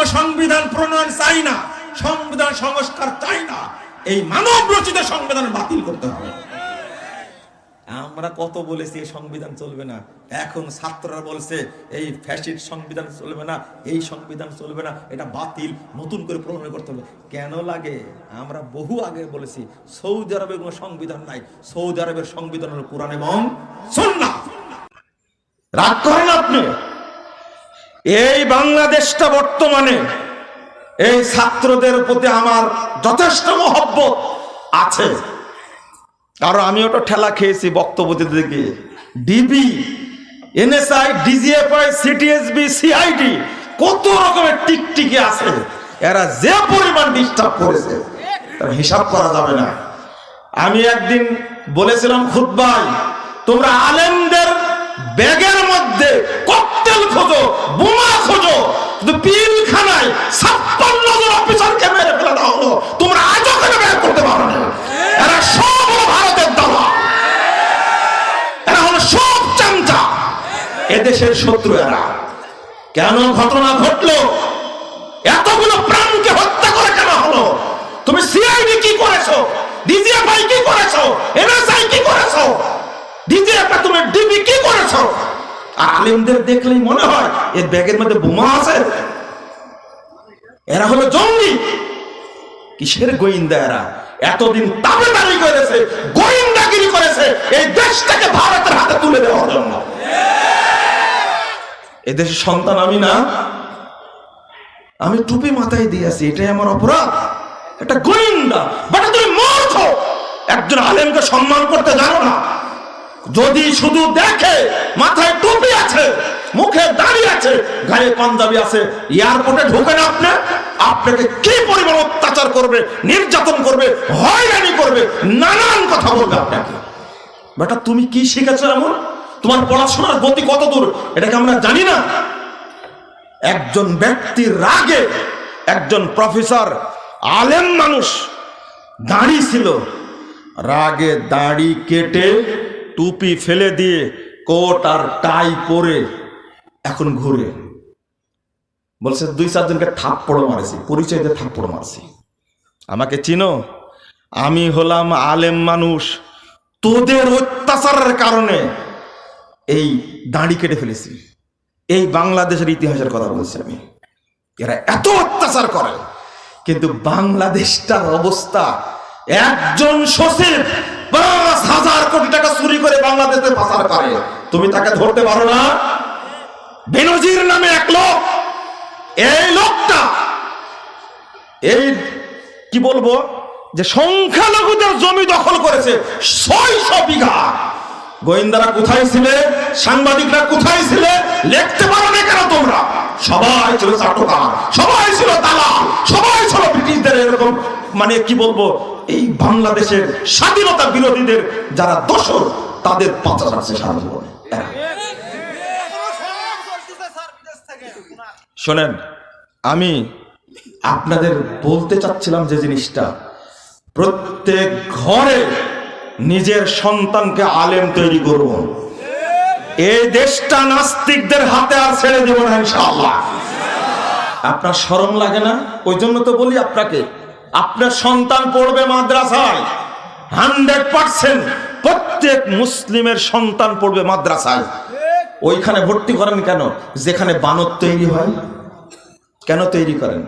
কোনো সংবিধান প্রণয়ন চাই না সংবিধান সংস্কার চাই না এই মানব রচিত সংবিধান বাতিল করতে হবে। আমরা কত বলেছি এই সংবিধান চলবে না এখন ছাত্ররা বলছে এই ফ্যাসিড সংবিধান চলবে না এই সংবিধান চলবে না এটা বাতিল নতুন করে প্রণয়ন করতে হবে। কেন লাগে? আমরা বহু আগে বলেছি সৌদি আরবের কোনো সংবিধান নাই সৌদি আরবের সংবিধান হলো কোরআন এবং সুন্নাহ। রাগ করেন আপনি? এই বাংলাদেশটা বর্তমানে এই ছাত্রদের প্রতি আমার যথেষ্ট মহব্বত আছে। কারণ আমি ওটা ঠেলা খেয়েছি বক্তব্য দিতে দিকে DB, NSI, DGFI, CTSB, CID, কত রকমের টিকটিকি আছে। এরা যে পরিমাণ ডিস্টার্ব করেছে, তার হিসাব করা যাবে না। আমি একদিন বলেছিলাম খুদ্াই তোমরা আলেমদের ব্যাগের মধ্যে ককটেল খোঁজো, বোমা খোঁজো, কিন্তু পিলখানায় ছাপ্পান্ন জন অফিসারকে মেরে ফেলে দেওয়া হলো। তোমরা আজও কেন বের করতে পারো না? এরা সব ভারতের দালা এরা হলো সব চামচা। এদেশের শত্রু এরা। কেন ঘটনা ঘটলো? এতগুলো প্রাণকে হত্যা করে কেন হলো? তুমি সিআইডি কি করেছ? ডিজিএফআই কি করেছ? এনএসআই কি করেছ? ডিজিএফআই, তুমি ডিবি কি করেছ? আলিমদের দেখলেই মনে হয় এর ব্যাগের মধ্যে বোমা আছে। এরা হলো জঙ্গি। কিসের গোয়েন্দা এরা? এতদিন তাবেদারি করেছে, গোয়েন্দাগিরি করেছে, এই দেশটাকে ভারতের হাতে তুলে দেওয়ার জন্য। সন্তান আমি না। আমি টুপি মাথায় দিয়েছি এটাই আমার অপরাধ। একটা গোয়েন্দা। বাট তুমি মূর্খ একজন আলেমকে সম্মান করতে জানো না। যদি শুধু দেখে মাথায় টুপি আছে, মুখে দাড়ি আছে গায়ে পাঞ্জাবি আছে, এয়ারপোর্টে ঢুকে না আপনি? আপনাকে কি পরিমাণ অত্যাচার করবে, নির্যাতন করবে, হয়রানি করবে? নানান কথা বলবে আপনাকে। বেটা, তুমি কি শিখেছো এমন? তোমার পড়াশোনার গতি কত দূর? এটাকে আমরা জানি না। একজন ব্যক্তির রাগে একজন প্রফেসর আলেম মানুষ দাড়ি ছিল। রাগে দাড়ি কেটে টুপি ফেলে দিয়ে কোট আর টাই পরে এখন ঘুরে। বলছে, দুই চারজনকে থাপ্পড় মারেছি, পরিচয় দিয়ে থাপ্পড় মারছি। আমাকে চিনো, আমি হলাম আলেম মানুষ। তোদের অত্যাচারের কারণে এই দাড়ি কেটে ফেলেছি। এই বাংলাদেশের ইতিহাসের কথা বলছি আমি। এরা এত অত্যাচার করে, কিন্তু বাংলাদেশটার অবস্থা, একজন সচিব হাজার কোটি টাকা চুরি করে বাংলাদেশে পাচার করে। তুমি তাকে ধরতে পারো না? বেনজির নামে এক লোক। এই লোকটা এই কি বলব? যে সংখ্যালঘুদের জমি দখল করেছে, ছয়শো বিঘা। গোয়েন্দারা কোথায় ছিলে? সাংবাদিকরা কোথায় ছিলে? লিখতে পারো না কেন তোমরা? সবাই ছিল চাটুকার, সবাই ছিল দালাল, সবাই ছিল ব্রিটিশদের এরকম মানে কি বলব, এই বাংলাদেশের স্বাধীনতা বিরোধীদের যারা দোষর, তাদের পাচা রাখছে সারা জীবনে শোনেন, আমি আপনাদের বলতে চাচ্ছিলাম যে জিনিসটা, প্রত্যেক ঘরে নিজের সন্তানকে আলেম তৈরি করব এই দেশটা নাস্তিকদের হাতে আর ছেড়ে দেব না আপনার শরম লাগে না? ওই জন্য তো বলি আপনাকে আপনার সন্তান পড়বে মাদ্রাসায়। হান্ড্রেড পার্সেন্ট প্রত্যেক মুসলিমের সন্তান পড়বে মাদ্রাসায়। ওইখানে ভর্তি করেন কেন? যেখানে বানর তৈরি হয়। কেন তৈরি করেন?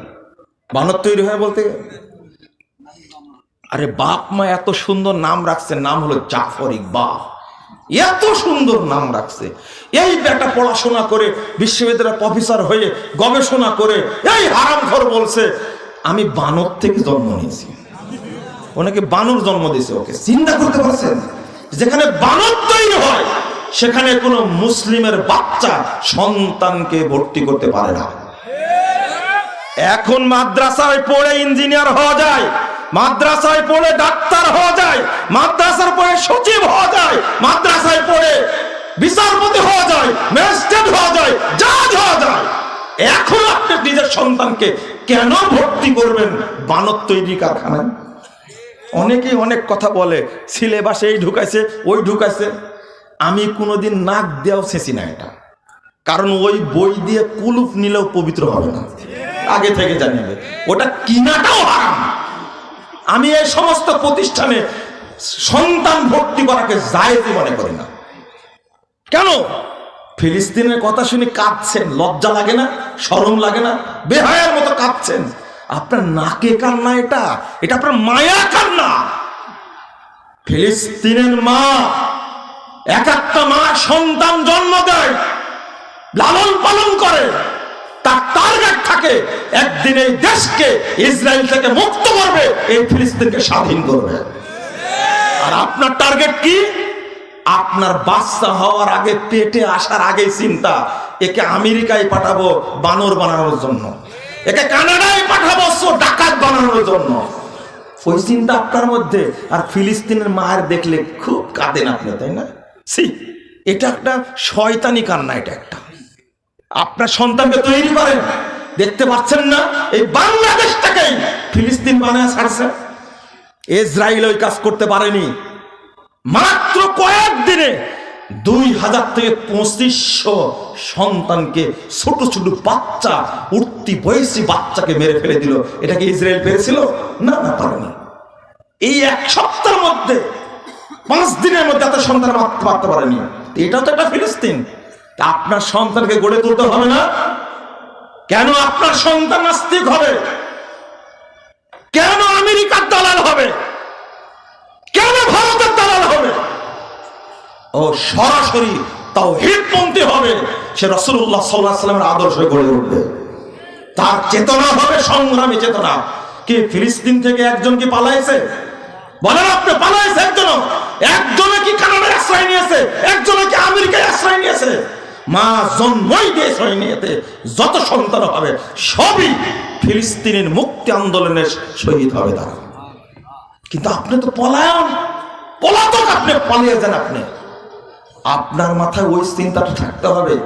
বানর তৈরি হয় বলতে? আরে বাপ মা এত সুন্দর নাম রাখছে, নাম হলো জাফর ইকবাল। এত সুন্দর নাম রাখছে। এই বেটা পড়াশোনা করে, বিশ্ববিদ্যালয়ের প্রফেসর হয়ে গবেষণা করে, এই হারামখর বলছে আমি বানর থেকে জন্ম নিয়েছি। ওনাকে বানর জন্ম দিয়েছে ওকে। চিন্তা করতে পারছেন যেখানে বানর তৈরি হয়, সেখানে কোনো মুসলিমের বাচ্চা সন্তানকে ভর্তি করতে পারে না। এখন মাদ্রাসায় পড়ে ইঞ্জিনিয়ার হওয়া যায়, মাদ্রাসায় পড়ে ডাক্তার হওয়া যায়, মাদ্রাসার পড়ে সচিব হওয়া যায়, মাদ্রাসায় পড়ে বিচারপতি হওয়া যায়, ম্যাজিস্ট্রেট হওয়া যায়, জাজ হওয়া যায়। এখন আপনি নিজের সন্তানকে কেন ভর্তি করবেন? বানর তৈরি কারখানায়। অনেকেই অনেক কথা বলে, সিলেবাসে এই ঢুকাইছে, ওই ঢুকাইছে। আমি কোনোদিন নাক দেওয়াও শেষি না এটা। কারণ ওই বই দিয়ে কুলুপ নিলেও পবিত্র হবে না। আগে থেকে জানিয়ে ওটা কিনাটাও হারাম। আমি এই সমস্ত প্রতিষ্ঠানে সন্তান ভর্তি করাকে জায়েজ মনে করি না। কেন? ফিলিস্তিনের কথা শুনে কাঁদছেন, লজ্জা লাগে না, শরম লাগে না, বেহায়ের মতো কাঁদছেন। আপনার নাকে কান্না এটা এটা আপনার মায়া কান্না। ফিলিস্তিনের মা, এক একটা মা সন্তান জন্ম দেয়, লালন পালন করে। তার টার্গেট থাকে, একদিন এই দেশকে, ইসরায়েল থেকে মুক্ত করবে, এই ফিলিস্তিনকে স্বাধীন করবে। আর আপনার টার্গেট কি? আপনার বাচ্চা হওয়ার আগে, পেটে আসার আগে চিন্তা, একে আমেরিকায় পাঠাবো, বানর বানানোর জন্য। একে কানাডায় পাঠাবো ডাকাত বানানোর জন্য। ওই চিন্তা আপনার মধ্যে, আর ফিলিস্তিনের মায়ের দেখলে খুব কাঁদেন আপনি, তাই না? সি এটা একটা শয়তানি কান্না, এটা একটা। আপনার সন্তানকে তৈরি করেন। দেখতে পাচ্ছেন না, এই বাংলাদেশটাকেই ফিলিস্তিন বানায় ছাড়ছে। ইসরায়েল ওই কাজ করতে পারেনি। মাত্র কয়েকদিনে দুই হাজার থেকে পঁচিশশো সন্তানকে ছোট ছোট বাচ্চা, উঠতি বয়সী বাচ্চাকে মেরে ফেলে দিল। এটা কি ইসরায়েল পেরেছিল? না না পারেনি এই এক সপ্তাহের মধ্যে, পাঁচ দিনের মধ্যে এত সন্তান মারতে পারতে পারেনি এটাও তো একটা ফিলিস্তিন। আপনার সন্তানকে গড়ে তুলতে হবে না? কেন আপনার সন্তান নাস্তিক হবে? কেন আমেরিকার দালাল হবে কেন ভারতের দালাল হবে ও সরাসরি তাও হিটপন্থী হবে, সে রসুল্লাহ সাল্লাহ সাল্লামের আদর্শ গড়ে উঠবে। তার চেতনা হবে সংগ্রামী চেতনা। কি ফিলিস্তিন থেকে একজন কি পালাইছে? বলেন আপনি, পালাইছে একজন। একজনে কি কানাডায় আশ্রয় নিয়েছে? একজনে কি আমেরিকায় আশ্রয় নিয়েছে? মা জন্মই আশ্রয় নিয়েতে। যত সন্তান হবে, সবই ফিলিস্তিনের মুক্তি আন্দোলনের শহীদ হবে তারা। কিন্তু আপনি তো পলায়ন। পলাতক আপনি, পালিয়ে যান আপনি। আপনার মাথায় ওই চিন্তাটা থাকতে হবে।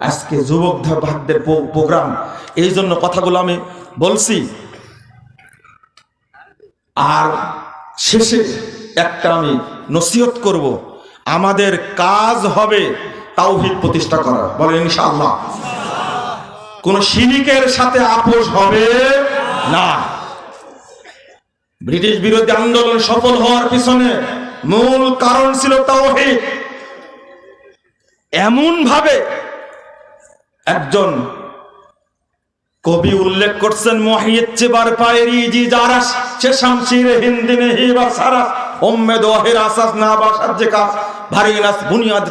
আজকে যুবক ভাগদের প্রোগ্রাম। এই জন্য কথাগুলো আমি বলছি। আর শেষে একটা আমি নসিহত করব। আমাদের কাজ হবে তাওহিদ প্রতিষ্ঠা করা। বলেন ইনশাআল্লাহ। কোন শিরিকের সাথে আপোষ হবে না। ব্রিটিশ বিরোধী আন্দোলন সফল হওয়ার পিছনে মূল কারণ ছিল তাওহিদ। এমন ভাবে একজন কবি উল্লেখ করছেন মহিয়ত চেবার পায়েরি জি যারা সে শামশির হিন্দিনে হিবা সারা উম্মেদ ওয়াহির আসাস না কাজ, ভারী নাস বুনিয়াদ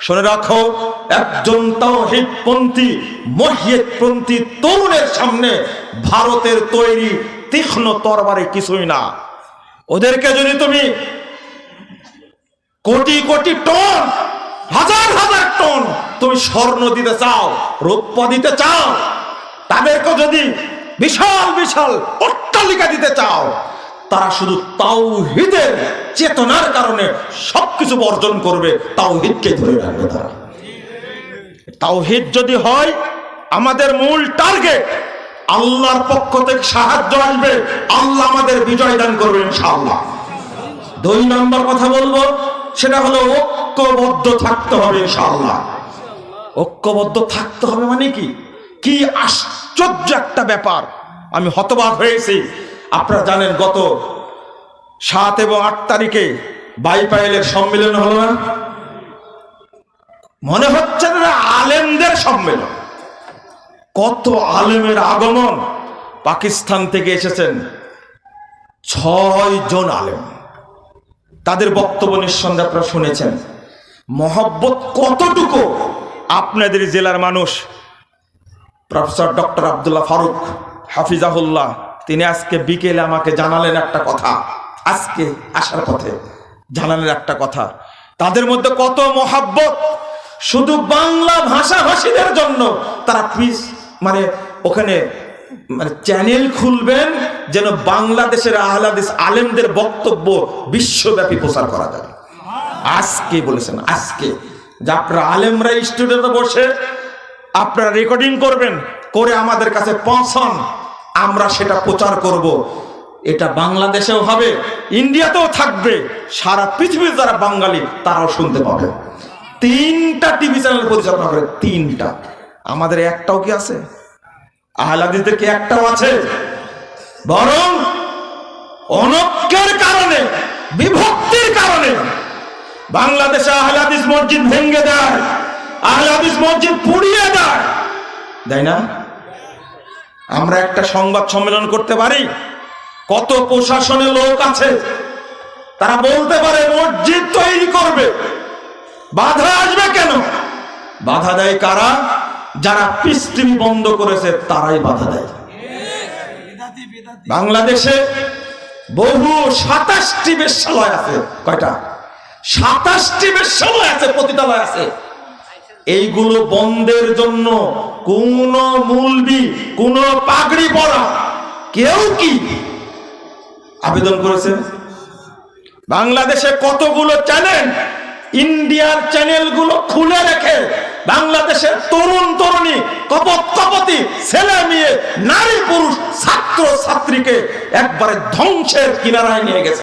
শুনে রাখো, একজন তরুণের সামনে ভারতের তৈরি তীক্ষ্ণ তরবারে কিছুই না। ওদেরকে যদি তুমি কোটি কোটি টন হাজার হাজার টন তুমি স্বর্ণ দিতে চাও, রৌপ্য দিতে চাও, তাদেরকে যদি বিশাল বিশাল অট্টালিকা দিতে চাও, তারা শুধু তাওহিদের চেতনার কারণে সবকিছু বর্জন করবে, তাওহিদকে ধরে রাখবে তারা। তাওহিদ যদি হয়, আমাদের মূল টার্গেট, আল্লাহর পক্ষ থেকে সাহায্য আসবে, আল্লাহ আমাদের বিজয় দান করবে ইনশাআল্লাহ। দুই নম্বর কথা বলব সেটা হলো ঐক্যবদ্ধ থাকতে হবে ইনশাআল্লাহ। ঐক্যবদ্ধ থাকতে হবে মানে কি? কি আশ্চর্য একটা ব্যাপার। আমি হতবাক হয়েছি। আপনারা জানেন গত সাত এবং আট তারিখে বাইপাইলের সম্মেলন হলো না? মনে হচ্ছে না আলেমদের সম্মেলন। কত আলেমের আগমন। পাকিস্তান থেকে এসেছেন ছয় জন আলেম। তাদের বক্তব্য নিঃসন্দেহে আপনারা শুনেছেন। মহব্বত কতটুকু আপনাদের জেলার মানুষ? প্রফেসর ডক্টর আবদুল্লাহ ফারুক হাফিজাহুল্লাহ, তিনি আজকে বিকেলে আমাকে জানালেন একটা কথা। আজকে আসার পথে জানালেন একটা কথা। তাদের মধ্যে কত মহাব্বত? শুধু বাংলা ভাষাভাষীদের জন্য। তারা মানে ওখানে চ্যানেল খুলবেন যেন বাংলাদেশের আহলাদিস আলেমদের বক্তব্য বিশ্বব্যাপী প্রচার করা যায়। আজকে বলেছেন, আজকে। যে আপনারা আলেমরা স্টুডিওতে বসে আপনারা রেকর্ডিং করবেন, করে আমাদের কাছে পৌঁছান, আমরা সেটা প্রচার করব। এটা বাংলাদেশেও হবে, ইন্ডিয়াতেও থাকবে, সারা পৃথিবীর যারা বাঙালি তারাও শুনতে পাবে। তিনটা টিভি চ্যানেল পরিচালনা করে তিনটা। আমাদের একটাও কি আছে? আহলাদিসদের কি একটাও আছে? বরং অনক্যের কারণে, বিভক্তির কারণে বাংলাদেশে আহলাদিস মসজিদ ভেঙ্গে দেয়, আহলাদিস মসজিদ পুড়িয়ে দেয়। দেয় না? আমরা একটা সংবাদ সম্মেলন করতে পারি, কত প্রশাসনের লোক আছে, তারা বলতে পারে মসজিদ তৈরি করবে, বাধা আসবে কেন? বাধা দেয় কারা? যারা পৃষ্টিভি বন্ধ করেছে, তারাই বাধা দেয়। বাংলাদেশে বহু সাতাশটি বেশ্যালয় আছে। কয়টা? সাতাশটি বেশ্যালয় আছে পতিতালয় আছে। এইগুলো বন্ধের জন্য কোন মূলবি, কোন পাগড়ি পরা কেউ কি আবেদন করেছে বাংলাদেশে কতগুলো চ্যানেল ইন্ডিয়ার চ্যানেলগুলো খুলে রেখে বাংলাদেশের তরুণ তরুণী, কপত কপতি, ছেলে মেয়ে, নারী পুরুষ, ছাত্র ছাত্রীকে একবারে ধ্বংসের কিনারায় নিয়ে গেছে।